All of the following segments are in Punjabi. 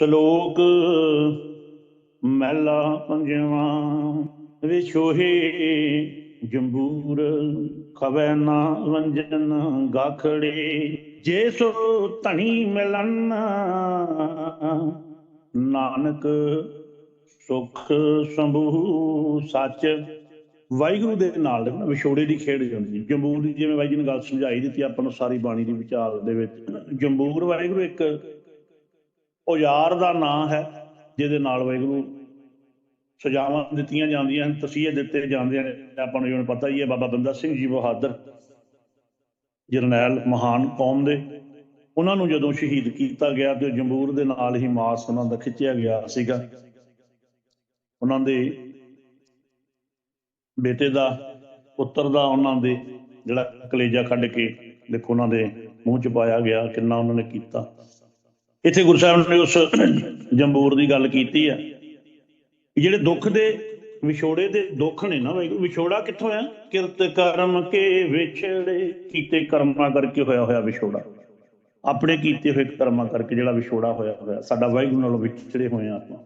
ਸ਼ਲੋਕ ਮਹਿਲਾ ਪੰਜਵਾਂ, ਵਿਛੋਹੇ ਜੰਬੂਰ ਖਵੈ ਨਾ ਵੰਜਨ ਗਾਖੜੇ, ਜੇ ਸੋ ਧਣੀ ਮਿਲਨ ਨਾਨਕ ਸੁਖ ਸੰਭੂ ਸੱਚ। ਵਾਹਿਗੁਰੂ ਦੇ ਨਾਲ ਨਾ ਵਿਛੋੜੇ ਦੀ ਖੇਡ ਜਾਂਦੀ, ਜੰਬੂਰ ਦੀ ਜਿਵੇਂ ਬਾਈ ਜੀ ਨੇ ਗੱਲ ਸਮਝਾਈ ਦਿੱਤੀ ਆਪਾਂ ਨੂੰ ਸਾਰੀ ਬਾਣੀ ਦੀ ਵਿਚਾਰ ਦੇ ਵਿੱਚ। ਜੰਬੂਰ ਵਾਹਿਗੁਰੂ ਇੱਕ ਔਜ਼ਾਰ ਦਾ ਨਾਂ ਹੈ, ਜਿਹਦੇ ਨਾਲ ਵਾਹਿਗੁਰੂ ਸਜ਼ਾਵਾਂ ਦਿੱਤੀਆਂ ਜਾਂਦੀਆਂ ਹਨ, ਤਸੀਹੇ ਦਿੱਤੇ ਜਾਂਦੇ ਨੇ ਆਪਾਂ ਨੂੰ ਜਿਵੇਂ ਪਤਾ ਹੀ ਹੈ, ਬਾਬਾ ਬੰਦਾ ਸਿੰਘ ਜੀ ਬਹਾਦਰ ਜਰਨੈਲ ਮਹਾਨ ਕੌਮ ਦੇ, ਉਹਨਾਂ ਨੂੰ ਜਦੋਂ ਸ਼ਹੀਦ ਕੀਤਾ ਗਿਆ ਤੇ ਜੰਬੂਰ ਦੇ ਨਾਲ ਹੀ ਮਾਸ ਉਹਨਾਂ ਦਾ ਖਿੱਚਿਆ ਗਿਆ ਸੀਗਾ। ਉਹਨਾਂ ਦੇ ਬੇਟੇ ਦਾ, ਪੁੱਤਰ ਦਾ ਉਹਨਾਂ ਦੇ ਜਿਹੜਾ ਕਲੇਜਾ ਕੱਢ ਕੇ ਦੇਖੋ ਉਹਨਾਂ ਦੇ ਮੂੰਹ ਚ ਪਾਇਆ ਗਿਆ, ਕਿੰਨਾ ਉਹਨਾਂ ਨੇ ਕੀਤਾ। ਇੱਥੇ ਗੁਰੂ ਸਾਹਿਬ ਨੇ ਉਸ ਜੰਬੂਰ ਦੀ ਗੱਲ ਕੀਤੀ ਆ ਜਿਹੜੇ ਦੁੱਖ ਦੇ ਵਿਛੋੜੇ ਦੇ ਦੁੱਖ ਨੇ ਨਾ ਵਾਹਿਗੁਰੂ, ਵਿਛੋੜਾ ਕਿੱਥੋਂ ਆ? ਕਿਰਤ ਕਰਮ ਕੇ ਵਿਛੜੇ, ਕੀਤੇ ਕਰਮਾਂ ਕਰਕੇ ਹੋਇਆ ਹੋਇਆ ਵਿਛੋੜਾ। ਆਪਣੇ ਕੀਤੇ ਹੋਏ ਕਰਮਾਂ ਕਰਕੇ ਜਿਹੜਾ ਵਿਛੋੜਾ ਹੋਇਆ ਹੋਇਆ, ਸਾਡਾ ਵਾਹਿਗੁਰੂ ਨਾਲੋਂ ਵਿਛੜੇ ਹੋਏ ਆ ਆਪਾਂ।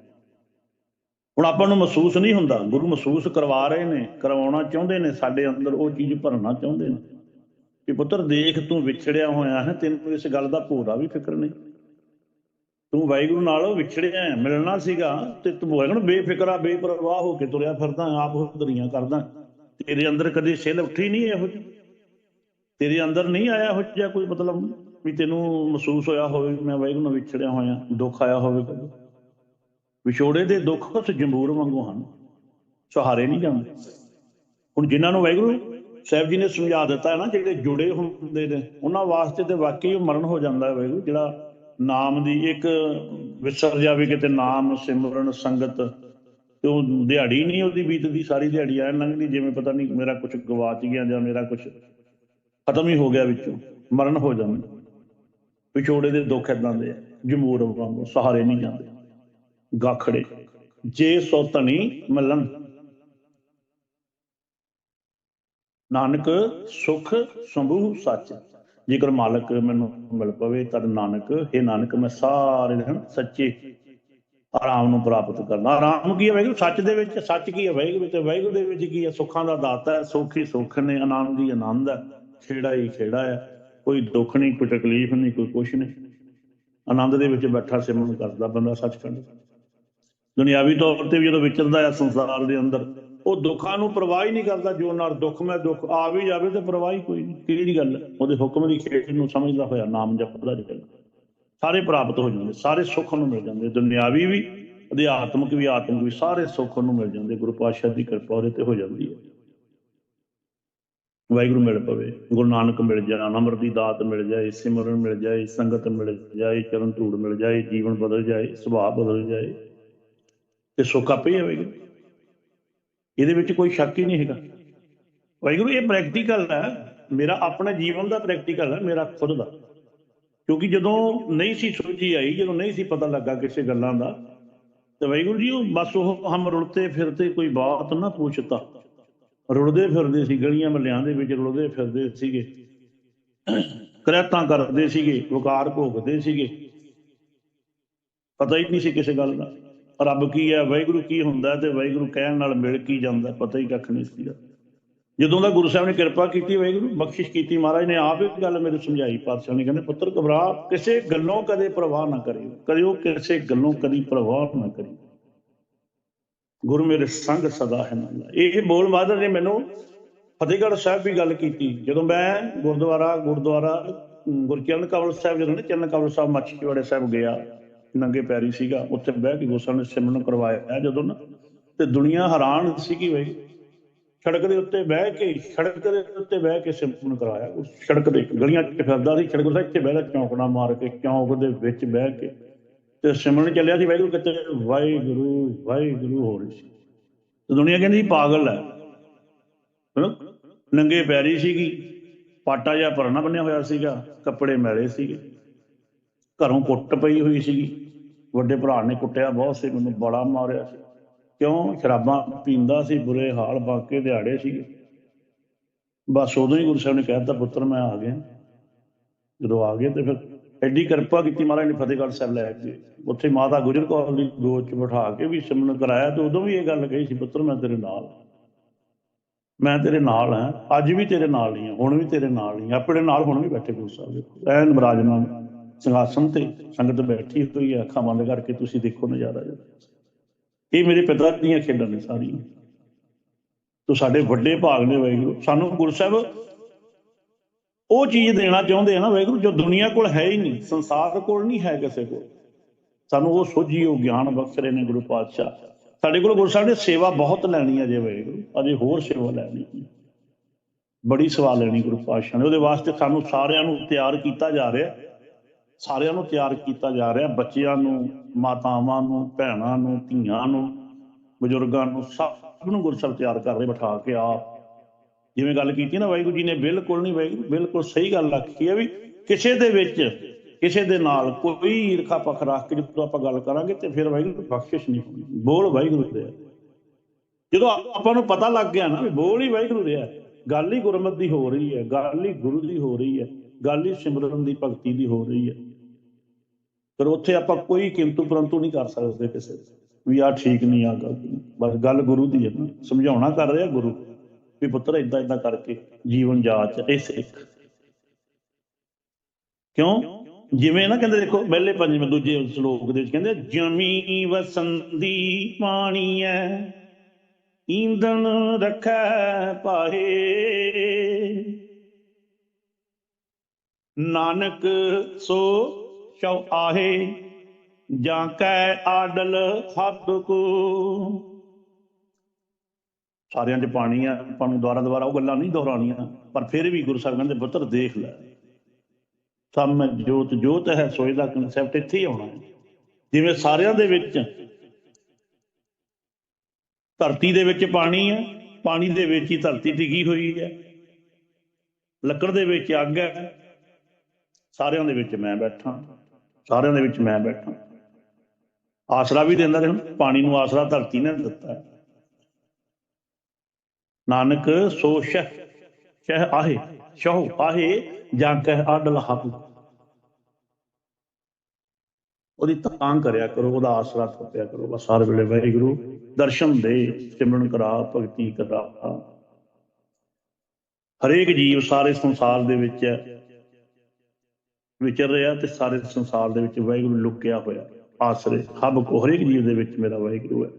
ਹੁਣ ਆਪਾਂ ਨੂੰ ਮਹਿਸੂਸ ਨਹੀਂ ਹੁੰਦਾ, ਗੁਰੂ ਮਹਿਸੂਸ ਕਰਵਾ ਰਹੇ ਨੇ, ਕਰਵਾਉਣਾ ਚਾਹੁੰਦੇ ਨੇ, ਸਾਡੇ ਅੰਦਰ ਉਹ ਚੀਜ਼ ਭਰਨਾ ਚਾਹੁੰਦੇ ਨੇ। ਕਿ ਪੁੱਤਰ, ਦੇਖ ਤੂੰ ਵਿਛੜਿਆ ਹੋਇਆ ਹੈ, ਤੈਨੂੰ ਇਸ ਗੱਲ ਦਾ ਭੋਰਾ ਵੀ ਫਿਕਰ ਨਹੀਂ। ਤੂੰ ਵਾਹਿਗੁਰੂ ਨਾਲ ਵਿਛੜਿਆ ਮਿਲਣਾ ਸੀਗਾ ਤੇ ਤੂੰ ਵਾਹਿਗੁਰੂ ਬੇਫਿਕਰਾ ਬੇਪਰਵਾਹ ਹੋ ਕੇ ਤੁਰਿਆ ਫਿਰਦਾ ਆਪ ਹੁਦਰੀਆਂ ਕਰਦਾ ਤੇਰੇ ਅੰਦਰ ਕਦੇ ਸਿਲ ਉੱਠੀ ਨਹੀਂ ਇਹੋ ਜਿਹੀ? ਤੇਰੇ ਅੰਦਰ ਨਹੀਂ ਆਇਆ ਇਹੋ ਜਿਹਾ ਕੋਈ ਮਤਲਬ ਵੀ ਤੈਨੂੰ ਮਹਿਸੂਸ ਹੋਇਆ ਹੋਵੇ ਮੈਂ ਵਾਹਿਗੁਰੂ ਨਾਲ ਵਿਛੜਿਆ ਹੋਇਆ, ਦੁੱਖ ਆਇਆ ਹੋਵੇ ਵਿਛੋੜੇ ਦੇ ਦੁੱਖ ਉਸ ਜੰਬੂਰ ਵਾਂਗੂ ਹਨ। ਸਹਾਰੇ ਨਹੀਂ ਜਾਂਦੇ। ਹੁਣ ਜਿਨ੍ਹਾਂ ਨੂੰ ਵਾਹਿਗੁਰੂ ਸਾਹਿਬ ਜੀ ਨੇ ਸਮਝਾ ਦਿੱਤਾ ਹੈ ਨਾ, ਜਿਹੜੇ ਜੁੜੇ ਹੁੰਦੇ ਨੇ, ਉਹਨਾਂ ਵਾਸਤੇ ਤੇ ਵਾਕਈ ਮਰਨ ਹੋ ਜਾਂਦਾ ਹੈ ਵਾਹਿਗੁਰੂ, ਜਿਹੜਾ ਨਾਮ ਦੀ ਇੱਕ ਵਿਸਰ ਜਾਵੇ ਕਿਤੇ ਨਾਮ, ਸਿਮਰਨ, ਸੰਗਤ, ਤੇ ਉਹ ਦਿਹਾੜੀ ਨਹੀਂ ਉਹਦੀ ਬੀਤਦੀ, ਸਾਰੀ ਦਿਹਾੜੀ ਐ ਲੰਘਦੀ, ਜਿਵੇਂ ਪਤਾ ਨਹੀਂ ਮੇਰਾ ਕੁਝ ਗਵਾਚ ਗਿਆ ਜਾਂ ਮੇਰਾ ਕੁਝ ਖਤਮ ਹੀ ਹੋ ਗਿਆ ਵਿੱਚੋਂ, ਮਰਨ ਹੋ ਜਾਂਦਾ ਵਿਛੋੜੇ ਦੇ ਦੁੱਖ ਏਦਾਂ ਦੇ ਜਮੂਰ ਵਾਂਗੂ, ਸਹਾਰੇ ਨਹੀਂ ਜਾਂਦੇ। ਗਾਖੜੇ, ਜੇ ਸੋ ਧਣੀ ਮਲਨ ਨਾਨਕ, ਸੁਖ, ਸੰਭੂ, ਸੱਚ। ਜੇਕਰ ਮਾਲਕ ਮੈਨੂੰ ਮਿਲ ਪਵੇ ਤਦ ਨਾਨਕ हे ਨਾਨਕ, ਮੈਂ ਸਾਰੇ ਦਿਨ ਸੱਚੇ ਆਰਾਮ ਨੂੰ ਪ੍ਰਾਪਤ ਕਰਨਾ ਆਰਾਮ ਕੀ ਹੈ ਵਾਹਿਗੁਰੂ? ਸੱਚ ਦੇ ਵਿੱਚ, ਸੱਚ ਕੀ ਹੈ ਵਾਹਿਗੁਰੂ? ਤੇ ਵਾਹਿਗੁਰੂ ਦੇ ਵਿੱਚ ਕੀ ਹੈ? ਸੁੱਖਾਂ ਦਾ ਦਾਤਾ ਹੈ, ਸੁੱਖ ਹੀ ਸੁੱਖ ਨੇ, ਆਨੰਦ ਹੀ ਆਨੰਦ ਹੈ, ਖੇੜਾ ਹੀ ਖੇੜਾ ਹੈ। ਕੋਈ ਦੁੱਖ ਨਹੀਂ, ਕੋਈ ਤਕਲੀਫ ਨਹੀਂ, ਕੋਈ ਕੁਛ ਨਹੀਂ। ਆਨੰਦ ਦੇ ਵਿੱਚ ਬੈਠਾ ਸਿਮਰਨ ਕਰਦਾ ਬੰਦਾ ਸੱਚਖੰਡ। ਦੁਨਿਆਵੀ ਤੌਰ ਤੇ ਵੀ ਜਦੋਂ ਵਿਚਰਦਾ ਹੈ ਸੰਸਾਰ ਦੇ ਅੰਦਰ ਉਹ ਦੁੱਖਾਂ ਨੂੰ ਪਰਵਾਹ ਹੀ ਨਹੀਂ ਕਰਦਾ, ਜੋ ਨਾਲ ਦੁੱਖ ਮੈਂ ਦੁੱਖ ਆ ਵੀ ਜਾਵੇ ਤੇ ਪਰਵਾਹ ਹੀ ਕੋਈ ਨਹੀਂ। ਕਿਹੜੀ ਗੱਲ ਹੈ? ਉਹਦੇ ਹੁਕਮ ਦੀ ਖੇਡ ਨੂੰ ਸਮਝਦਾ ਹੋਇਆ ਨਾਮ ਜਪਦਾ ਰਿਹਾ ਸਾਰੇ ਪ੍ਰਾਪਤ ਹੋ ਜਾਂਦੇ, ਸਾਰੇ ਸੁੱਖ ਨੂੰ ਮਿਲ ਜਾਂਦੇ। ਦੁਨਿਆਵੀ ਵੀ ਅਧਿਆਤਮਿਕ ਵੀ, ਆਤਮਿਕ ਵੀ ਸਾਰੇ ਸੁੱਖ ਨੂੰ ਮਿਲ ਜਾਂਦੇ। ਗੁਰੂ ਪਾਤਸ਼ਾਹ ਦੀ ਕਿਰਪਾ ਉਹਦੇ ਤੇ ਹੋ ਜਾਂਦੀ ਹੈ। ਵਾਹਿਗੁਰੂ ਮਿਲ ਪਵੇ। ਗੁਰੂ ਨਾਨਕ ਮਿਲ ਜਾਣ ਅਮਰ ਦੀ ਦਾਤ ਮਿਲ ਜਾਏ, ਸਿਮਰਨ ਮਿਲ ਜਾਏ, ਸੰਗਤ ਮਿਲ ਜਾਏ, ਚਰਨ ਧੂੜ ਮਿਲ ਜਾਏ, ਜੀਵਨ ਬਦਲ ਜਾਏ, ਸੁਭਾਅ ਬਦਲ ਜਾਏ। ਤੇ ਸੁੱਖ ਆਪੇ ਹੀ ਹੋਵੇਗਾ ਇਹਦੇ ਵਿੱਚ ਕੋਈ ਸ਼ੱਕ ਹੀ ਨਹੀਂ ਹੈਗਾ। ਵਾਹਿਗੁਰੂ, ਇਹ ਪ੍ਰੈਕਟੀਕਲ ਹੈ ਮੇਰਾ ਆਪਣਾ ਜੀਵਨ ਦਾ ਪ੍ਰੈਕਟੀਕਲ ਹੈ ਮੇਰਾ ਖੁਦ ਦਾ। ਕਿਉਂਕਿ ਜਦੋਂ ਨਹੀਂ ਸੀ ਸੋਝੀ ਆਈ, ਜਦੋਂ ਨਹੀਂ ਸੀ ਪਤਾ ਲੱਗਾ ਕਿਸੇ ਗੱਲਾਂ ਦਾ, ਤੇ ਵਾਹਿਗੁਰੂ ਜੀ, ਉਹ ਬਸ ਉਹ ਹਮ ਰੁਲਤੇ ਫਿਰਤੇ ਕੋਈ ਬਾਤ ਨਾ ਪੁੱਛਤਾ। ਰੁਲਦੇ ਫਿਰਦੇ ਸੀ, ਗਲੀਆਂ ਮਹੱਲਿਆਂ ਦੇ ਵਿੱਚ ਰੁਲਦੇ ਫਿਰਦੇ ਸੀਗੇ। ਕਰੈਤਾਂ ਕਰਦੇ ਸੀਗੇ, ਵਕਾਰ ਭੋਗਦੇ ਸੀਗੇ। ਪਤਾ ਹੀ ਨਹੀਂ ਸੀ ਕਿਸੇ ਗੱਲ ਦਾ। ਰੱਬ ਕੀ ਹੈ ਵਾਹਿਗੁਰੂ ਕੀ ਹੁੰਦਾ ਤੇ ਵਾਹਿਗੁਰੂ ਕਹਿਣ ਨਾਲ ਮਿਲ ਕੀ ਜਾਂਦਾ ਪਤਾ ਹੀ ਕੱਖ ਨਹੀਂ ਸੀਗਾ। ਜਦੋਂ ਦਾ ਗੁਰੂ ਸਾਹਿਬ ਨੇ ਕਿਰਪਾ ਕੀਤੀ ਵਾਹਿਗੁਰੂ ਬਖਸ਼ਿਸ਼ ਕੀਤੀ ਮਹਾਰਾਜ ਨੇ ਆਪ ਇਹ ਗੱਲ ਮੈਨੂੰ ਸਮਝਾਈ ਪਾਤਸ਼ਾਹ ਨੇ ਕਹਿੰਦੇ ਪੁੱਤਰ ਘਬਰਾ ਕਿਸੇ ਗੱਲੋਂ ਕਦੇ ਪ੍ਰਵਾਹ ਨਾ ਕਰਿਓ ਕਰਿਓ ਕਿਸੇ ਗੱਲੋਂ ਕਦੀ ਪ੍ਰਵਾਹ ਨਾ ਕਰਿਓ। ਗੁਰੂ ਮੇਰੇ ਸੰਗ ਸਦਾ ਹੈ ਨਾਲ ਇਹ ਬੋਲ ਮਾਦਰ ਨੇ ਮੈਨੂੰ ਫਤਿਹਗੜ੍ਹ ਸਾਹਿਬ ਵੀ ਗੱਲ ਕੀਤੀ। ਜਦੋਂ ਮੈਂ ਗੁਰਦੁਆਰਾ ਗੁਰਦੁਆਰਾ ਅਮ, ਗੁਰਚਰਨ ਕਵਲ ਸਾਹਿਬ ਜਦੋਂ ਨੇ ਚਰਨ ਕਵਲ ਸਾਹਿਬ ਮੱਛੀਵਾੜੇ ਸਾਹਿਬ ਗਿਆ ਨੰਗੇ ਪੈਰੀ ਸੀਗਾ, ਉੱਥੇ ਬਹਿ ਕੇ ਗੁਰਸਾਹਿਬ ਨੇ ਸਿਮਰਨ ਕਰਵਾਇਆ। ਜਦੋਂ ਨਾ ਤੇ ਦੁਨੀਆ ਹੈਰਾਨ ਸੀਗੀ ਬਈ ਸੜਕ ਦੇ ਉੱਤੇ ਬਹਿ ਕੇ, ਸੜਕ ਦੇ ਉੱਤੇ ਬਹਿ ਕੇ ਸਿਮਰਨ ਕਰਾਇਆ। ਉਸ ਸੜਕ ਦੇ ਗਲੀਆਂ 'ਚ ਫਿਰਦਾ ਸੀ, ਸੜਕ ਦੇ ਇੱਥੇ ਬਹਿਦਾ ਚੌਂਕਣਾ ਮਾਰ ਕੇ, ਚੌਂਕ ਦੇ ਵਿੱਚ ਬਹਿ ਕੇ ਤੇ ਸਿਮਰਨ ਚੱਲਿਆ ਸੀ ਵਾਹਿਗੁਰੂ ਕਿਤੇ, ਵਾਹਿਗੁਰੂ ਵਾਹਿਗੁਰੂ ਹੋ ਰਹੀ ਸੀ। ਤੇ ਦੁਨੀਆ ਕਹਿੰਦੀ ਸੀ, ਪਾਗਲ ਹੈ। ਨੰਗੇ ਪੈਰੀ ਸੀਗੀ, ਪਾਟਾ ਜਿਹਾ ਪਰਨਾ ਬੰਨਿਆ ਹੋਇਆ ਸੀਗਾ, ਕੱਪੜੇ ਮੈਲੇ ਸੀਗੇ। ਘਰੋਂ ਕੁੱਟ ਪਈ ਹੋਈ ਸੀਗੀ। ਵੱਡੇ ਭਰਾ ਨੇ ਕੁੱਟਿਆ ਬਹੁਤ ਸੀ, ਮੈਨੂੰ ਬੜਾ ਮਾਰਿਆ ਸੀ। ਕਿਉਂ? ਸ਼ਰਾਬਾਂ ਪੀਂਦਾ ਸੀ, ਬੁਰੇ ਹਾਲ ਬਾਕੇ ਦਿਹਾੜੇ ਸੀਗੇ। ਬਸ ਉਦੋਂ ਹੀ ਗੁਰੂ ਸਾਹਿਬ ਨੇ ਕਹਿ ਦਿੱਤਾ, ਪੁੱਤਰ, ਮੈਂ ਆ ਗਿਆ। ਜਦੋਂ ਆ ਗਏ ਤੇ ਫਿਰ ਐਡੀ ਕਿਰਪਾ ਕੀਤੀ ਮਹਾਰਾਜ ਨੇ ਫਤਿਹਗੜ੍ਹ ਸਾਹਿਬ ਲੈ ਕੇ। ਉੱਥੇ ਮਾਤਾ ਗੁਜਰ ਕੌਰ ਦੀ ਗੋਦ 'ਚ ਬਿਠਾ ਕੇ ਵੀ ਸਿਮਰਨ ਕਰਾਇਆ ਤੇ ਉਦੋਂ ਵੀ ਇਹ ਗੱਲ ਕਹੀ ਸੀ, ਪੁੱਤਰ, ਮੈਂ ਤੇਰੇ ਨਾਲ ਮੈਂ ਤੇਰੇ ਨਾਲ ਹਾਂ। ਅੱਜ ਵੀ ਤੇਰੇ ਨਾਲ ਹੀ ਹਾਂ, ਹੁਣ ਵੀ ਤੇਰੇ ਨਾਲ ਹੀ ਆਪਣੇ ਨਾਲ ਹੁਣ ਵੀ ਬੈਠੇ ਗੁਰੂ ਸਾਹਿਬ ਦੇਖੋ ਐਨ ਬਰਾਜਮਾਨ ਸਿੰਘਾਸਨ ਤੇ ਸੰਗਤ ਬੈਠੀ ਹੋਈ ਹੈ ਅੱਖਾਂ ਬੰਦ ਕਰਕੇ ਤੁਸੀਂ ਦੇਖੋ ਨਜ਼ਾਰਾ ਜੀ ਇਹ ਮੇਰੇ ਪਿਤਾ ਦੀਆਂ ਖੇਡਾਂ ਨੇ ਸਾਰੀਆਂ। ਤੋ ਸਾਡੇ ਵੱਡੇ ਭਾਗ ਨੇ ਵਾਹਿਗੁਰੂ, ਸਾਨੂੰ ਗੁਰੂ ਸਾਹਿਬ ਉਹ ਚੀਜ਼ ਦੇਣਾ ਚਾਹੁੰਦੇ ਆ ਨਾ ਵਾਹਿਗੁਰੂ, ਜੋ ਦੁਨੀਆ ਕੋਲ ਹੈ ਹੀ ਨਹੀਂ, ਸੰਸਾਰ ਕੋਲ ਨਹੀਂ ਹੈ ਕਿਸੇ ਕੋਲ। ਸਾਨੂੰ ਉਹ ਸੋਝੀ, ਉਹ ਗਿਆਨ ਬਖਸ਼ ਰਹੇ ਨੇ ਗੁਰੂ ਪਾਤਸ਼ਾਹ। ਸਾਡੇ ਕੋਲ ਗੁਰੂ ਸਾਹਿਬ ਨੇ ਸੇਵਾ ਬਹੁਤ ਲੈਣੀ ਹੈ ਜੇ ਵਾਹਿਗੁਰੂ, ਅਜੇ ਹੋਰ ਸੇਵਾ ਲੈਣੀ ਹੈ। ਬੜੀ ਸੇਵਾ ਲੈਣੀ ਗੁਰੂ ਪਾਤਸ਼ਾਹ ਨੇ। ਉਹਦੇ ਵਾਸਤੇ ਸਾਨੂੰ ਸਾਰਿਆਂ ਨੂੰ ਤਿਆਰ ਕੀਤਾ ਜਾ ਰਿਹਾ। ਸਾਰਿਆਂ ਨੂੰ ਤਿਆਰ ਕੀਤਾ ਜਾ ਰਿਹਾ, ਬੱਚਿਆਂ ਨੂੰ, ਮਾਤਾਵਾਂ ਨੂੰ, ਭੈਣਾਂ ਨੂੰ, ਧੀਆਂ ਨੂੰ, ਬਜ਼ੁਰਗਾਂ ਨੂੰ, ਸਭ ਨੂੰ ਗੁਰੂ ਸਾਹਿਬ ਤਿਆਰ ਕਰ ਰਹੇ, ਬਿਠਾ ਕੇ ਆਪ। ਜਿਵੇਂ ਗੱਲ ਕੀਤੀ ਨਾ ਵਾਹਿਗੁਰੂ ਜੀ ਨੇ, ਬਿਲਕੁਲ ਨਹੀਂ ਵਾਹਿਗੁਰੂ, ਬਿਲਕੁਲ ਸਹੀ ਗੱਲ ਆਖੀ ਹੈ ਵੀ ਕਿਸੇ ਦੇ ਵਿੱਚ, ਕਿਸੇ ਦੇ ਨਾਲ ਕੋਈ ਈਰਖਾ ਪੱਖ ਰੱਖ ਕੇ ਜਦੋਂ ਆਪਾਂ ਗੱਲ ਕਰਾਂਗੇ ਤੇ ਫਿਰ ਵਾਹਿਗੁਰੂ ਬਖਸ਼ਿਸ਼ ਨਹੀਂ ਹੋਣੀ। ਬੋਲ ਵਾਹਿਗੁਰੂ ਦੇ ਜਦੋਂ ਆਪਾਂ ਨੂੰ ਪਤਾ ਲੱਗ ਗਿਆ ਨਾ ਵੀ ਬੋਲ ਹੀ ਵਾਹਿਗੁਰੂ ਦੇ ਗੱਲ ਹੀ ਗੁਰਮਤ ਦੀ ਹੋ ਰਹੀ ਹੈ, ਗੱਲ ਹੀ ਗੁਰੂ ਦੀ ਹੋ ਰਹੀ ਹੈ। ਗੱਲ ਹੀ ਸਿਮਰਨ ਦੀ ਭਗਤੀ ਦੀ ਹੋ ਰਹੀ ਹੈ। ਪਰ ਉੱਥੇ ਆਪਾਂ ਕੋਈ ਕਿੰਤੂ ਪਰੰਤੂ ਨਹੀਂ ਕਰ ਸਕਦੇ ਕਿਸੇ ਵੀ ਆ ਠੀਕ ਨਹੀਂ ਆ ਗੱਲ ਬਸ ਗੱਲ ਗੁਰੂ ਦੀ ਹੈ ਸਮਝਾਉਣਾ ਕਰ ਰਿਹਾ ਗੁਰੂ ਵੀ ਪੁੱਤਰ ਇਦਾਂ ਇਦਾਂ ਕਰਕੇ ਜੀਵਨ ਜਾਚ ਇਹ ਸਿੱਖ। ਕਿਉਂ? ਜਿਵੇਂ ਨਾ ਕਹਿੰਦੇ ਦੇਖੋ ਪਹਿਲੇ ਪੰਜਵੇਂ ਦੂਜੇ ਸ਼ਲੋਕ ਦੇ ਵਿੱਚ ਕਹਿੰਦੇ ਜਮੀ ਵਸੰਦੀ ਪਾਣੀ ਐ ਈਂਧਨ ਰੱਖੈ ਪਾਹੇ। ਨਾਨਕ ਸੋ ਸ਼ਉ ਆਹੇ, ਜਾਂ ਕੈ ਆਡਲ ਹੱਦ ਕੋ। ਸਾਰਿਆਂ 'ਚ ਪਾਣੀ ਆ, ਆਪਾਂ ਨੂੰ ਦੁਆਰਾ ਦੁਆਰਾ ਉਹ ਗੱਲਾਂ ਨਹੀਂ ਦੁਹਰਾਉਣੀਆਂ, ਪਰ ਫਿਰ ਵੀ ਗੁਰੂ ਸਾਹਿਬ ਕਹਿੰਦੇ ਪੁੱਤਰ ਦੇਖ ਲੈ। ਸਭ ਜੋਤ ਜੋਤ ਹੈ ਸੋਏ ਦਾ ਕਨਸੈਪਟ ਇੱਥੇ ਹੀ ਆਉਣਾ ਹੈ। ਜਿਵੇਂ ਸਾਰਿਆਂ ਦੇ ਵਿੱਚ ਧਰਤੀ ਦੇ ਵਿੱਚ ਪਾਣੀ ਹੈ ਪਾਣੀ ਦੇ ਵਿੱਚ ਹੀ ਧਰਤੀ ਟਿਕੀ ਹੋਈ ਹੈ। ਲੱਕੜ ਦੇ ਵਿੱਚ ਅੱਗ ਹੈ। ਸਾਰਿਆਂ ਦੇ ਵਿੱਚ ਮੈਂ ਬੈਠਾ, ਸਾਰਿਆਂ ਦੇ ਵਿੱਚ ਮੈਂ ਬੈਠਾ। ਆਸਰਾ ਵੀ ਦਿੰਦਾ ਰਿਹਾ, ਪਾਣੀ ਨੂੰ ਆਸਰਾ ਧਰਤੀ ਨੇ ਦਿੱਤਾ। ਨਾਨਕ, ਸੋ ਸ਼ਹ ਸ਼ਹ ਆਹੇ, ਸ਼ਹੁ ਆਹੇ, ਜਾਂ ਕਹਿ ਆਡਲ ਹੱਬ ਉਹਦੀ ਤਾਂ ਕਰਿਆ ਕਰੋ, ਉਹਦਾ ਆਸਰਾ ਥੱਪਿਆ ਕਰੋ, ਬਸ ਹਰ ਵੇਲੇ ਵਾਹਿਗੁਰੂ, ਦਰਸ਼ਨ ਦੇ, ਸਿਮਰਨ ਕਰਾ, ਭਗਤੀ ਕਰਾ। ਹਰੇਕ ਜੀਵ ਸਾਰੇ ਸੰਸਾਰ ਦੇ ਵਿੱਚ ਹੈ ਵਿਚਰ ਰਿਹਾ ਤੇ ਸਾਰੇ ਸੰਸਾਰ ਦੇ ਵਿੱਚ ਵਾਹਿਗੁਰੂ ਲੁਕਿਆ ਹੋਇਆ। ਆਸਰੇ ਹੱਬ ਕੋ ਹਰੇਕ ਜੀਵ ਦੇ ਵਿੱਚ ਮੇਰਾ ਵਾਹਿਗੁਰੂ ਹੈ।